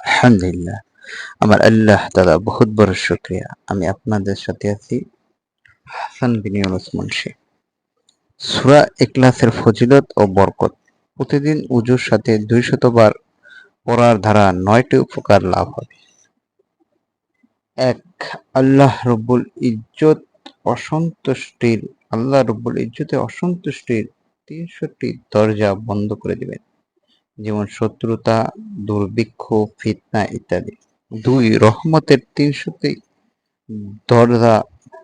আলহামদুলিল্লাহ। আমার আল্লাহ তালা বহুত বড় শুক্রিয়া। আমি আপনাদের সাথে আছি হাসান বিন ইউনুস মুন্সি। সুরা ইখলাসের ফজিলত ও বরকত। প্রতিদিন উজুর সাথে দুইশত বার পড়ার ধারা নয়টি উপকার লাভ হবে। এক, আল্লাহ রব্বুল ইজ্জত অসন্তুষ্টির, আল্লাহ রব্বুল ইজ্জতে অসন্তুষ্টির তিনশোটি দরজা বন্ধ করে দিবেন। যেমন শত্রুতা, দুর্ভিক্ষ, ফিতনা ইত্যাদি। দুই, রহমতের তিনশোটি দরজা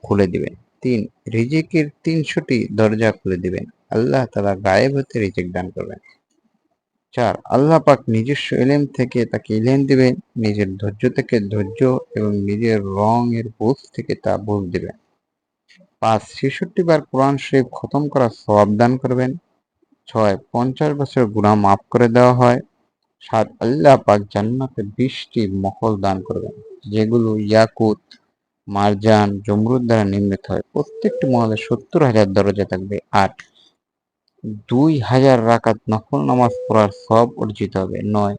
খুলে দিবেন। তিন, রিজিকের তিনশোটি দরজা খুলে দিবেন। আল্লাহ তালা গায়েব হতে রিজিক দান করবেন। চার, আল্লাহ পাক নিজস্ব এলেম থেকে তাকে ইলেম দিবেন, নিজের ধৈর্য থেকে ধৈর্য এবং নিজের রঙের বোধ থেকে তা বোধ দিবেন। পাঁচ, ছেষট্টি বার কোরআন শরীফ খতম করার সওয়াব দান করবেন। ছয় পঞ্চাশ বছর গুনাহ মাফ করে দেওয়া হয়। সাত আল্লাহ পাক জান্নাতে বিশটি মহল দান করবেন, যেগুলো ইয়াকুত, মারজান, জমরুদ দ্বারা নির্মিত হয়। প্রত্যেকটি মহলে সত্তর হাজার দরজা থাকবে আট দুই হাজার রাকাত নফল নামাজ পড়ার সব অর্জিত হবে। নয়,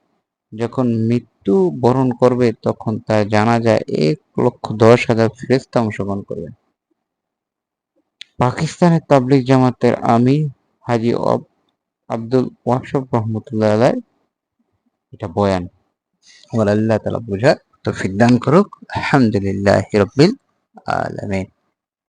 যখন মৃত্যু বরণ করবে, তখন তা জানা যায় এক লক্ষ দশ হাজার ফেরেস্তা অংশগ্রহণ করবে। পাকিস্তানের তাবলিক জামাতের আমি হাজি অব- আব্দুল ওয়াশফ রহমতুল্লাহ এটা বয়ান। আমার আল্লাহ তালা বোঝার তো দান করুক। আলহামদুলিল্লাহ রব্বিল আলামিন।